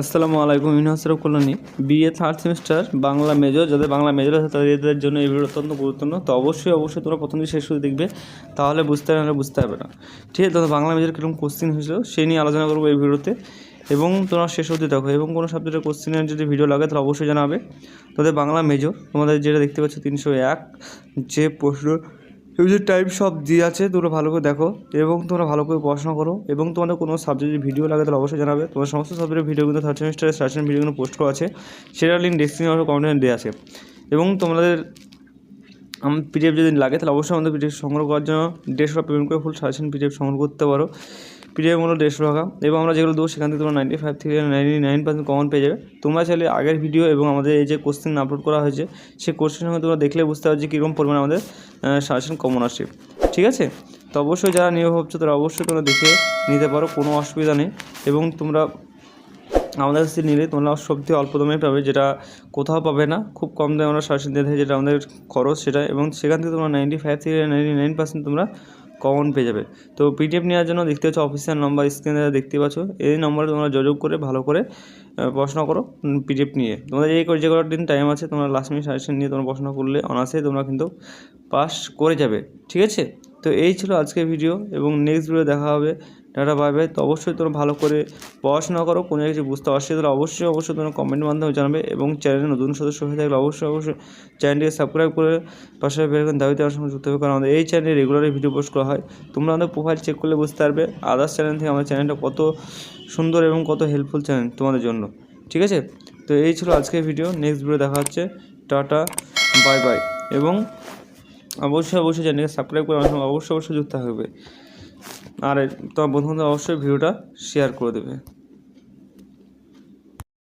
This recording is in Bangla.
আসসালামু আলাইকুম university Kalyani BA third semester Bangla major যাদের বাংলা মেজর আছে, তাদের জন্য এই ভিডিও অত্যন্ত গুরুত্বপূর্ণ। তো অবশ্যই অবশ্যই তোমরা প্রথম দিকে শেষ শুরু দেখবে, তাহলে বুঝতে পারবে বুঝতে পারবে না। ঠিক আছে তো বাংলা মেজর কীরকম কোশ্চিন হয়েছিল সেই নিয়ে আলোচনা করব এই ভিডিওতে। এবং তোমরা শেষ অবধি দেখো, এবং কোনো সাবজেক্টের কোশ্চিনের যদি ভিডিও লাগে, তাহলে অবশ্যই জানাবে। তোদের বাংলা মেজর তোমাদের যেটা দেখতে পাচ্ছ, তিনশো এক, যে প্রশ্ন যে টাইপ সব দিয়ে আছে, তোমরা ভালো করে দেখো এবং তোমরা ভালো করে পড়াশোনা করো এবং তোমাদের কোনো সাবজেক্টের ভিডিও লাগে তাহলে অবশ্যই জানাবে। তোমার সমস্ত সাবজেক্টের ভিডিও কিন্তু থার্ড সেমিস্টারের ভিডিও কিন্তু পোস্ট করা আছে। সেটা লিঙ্ক ডিসক্রিপশন কমেন্টে দেওয়া আছে। এবং তোমাদের আমার পিডিএফ যদি লাগে তাহলে অবশ্যই আমাদের পিডিএফ সংগ্রহ করার জন্য দেড়শো পেমেন্ট করে ফুল সাজেশন পিডিএফ সংগ্রহ করতে পারো। পিডিএফ হলো দেড়শো টাকা এবং আমরা যেগুলো দেবো সেখান থেকে তোমরা নাইনটি ফাইভ থেকে নাইনটি নাইন পার্সেন্ট কমন পেয়ে যাবে। তোমরা চাইলে আগের ভিডিও এবং আমাদের এই যে কোশ্চেন আপলোড করা হয়েছে, সেই কোশ্চেন সঙ্গে তোমরা দেখলে বুঝতে পারছ কীরকম পরিমাণে আমাদের সাজেশন কমন আসে ঠিক আছে? তো অবশ্যই যারা নিয়ে ভাবছ তারা অবশ্যই তোমরা দেখে নিতে পারো, কোনো অসুবিধা নেই। এবং তোমরা আমাদের কাছে নিলে তোমরা সবথেকে অল্প দামে পাবে, যেটা কোথাও পাবে না। খুব কম দামে আমরা সাজেশন দিয়ে থাকি, যেটা আমাদের খরচ সেটা এবং সেখান থেকে তোমরা নাইনটি ফাইভ থেকে নাইনটি নাইন পার্সেন্ট তোমরা কমন পেয়ে যাবে। তো পিডিএফ নেওয়ার জন্য দেখতে পাচ্ছ অফিসিয়াল নাম্বার স্ক্রিনে দেখতে পাচ্ছ। এই নম্বরে তোমরা যোগাযোগ করে ভালো করে প্রশ্ন করো পিডিএফ নিয়ে। তোমাদের এই যে কটার দিন টাইম আছে, তোমরা লাস্ট মিনিট সাজেশন নিয়ে তোমরা পড়াশোনা করলে অনার্সে তোমরা কিন্তু পাস করে যাবে। ঠিক আছে? তো এই ছিল আজকের ভিডিও এবং নেক্সট ভিডিও দেখা হবে টাটা পাবে তো অবশ্যই তোমরা ভালো করে পড়াশোনা করো। কোনো কিছু বুঝতে পারছি তাহলে অবশ্যই অবশ্যই তোমরা কমেন্টের মাধ্যমে জানাবে এবং চ্যানেলে নতুন সদস্য হয়ে থাকলে অবশ্যই অবশ্যই চ্যানেলটিকে সাবস্ক্রাইব করে পাশে বেরোবেন দাবিতে আমার সঙ্গে যুক্ত হবে কারণ আমাদের এই চ্যানেলে রেগুলারই ভিডিও পোস্ট করা হয়। তোমরা আমাদের প্রোফাইল চেক করলে বুঝতে পারবে আদার্স চ্যানেল থেকে আমাদের চ্যানেলটা কত সুন্দর এবং কত হেল্পফুল চ্যানেল তোমাদের জন্য। ঠিক আছে? তো এই ছিল আজকের ভিডিও নেক্সট ভিডিও দেখা হচ্ছে। টাটা বাই বাই এবং অবশ্যই অবশ্যই চ্যানেলকে সাবস্ক্রাইব করে আমার সঙ্গে অবশ্যই অবশ্যই যুক্ত থাকবে। আর তোমার বন্ধুদের অবশ্যই ভিডিওটা শেয়ার করে দেবে।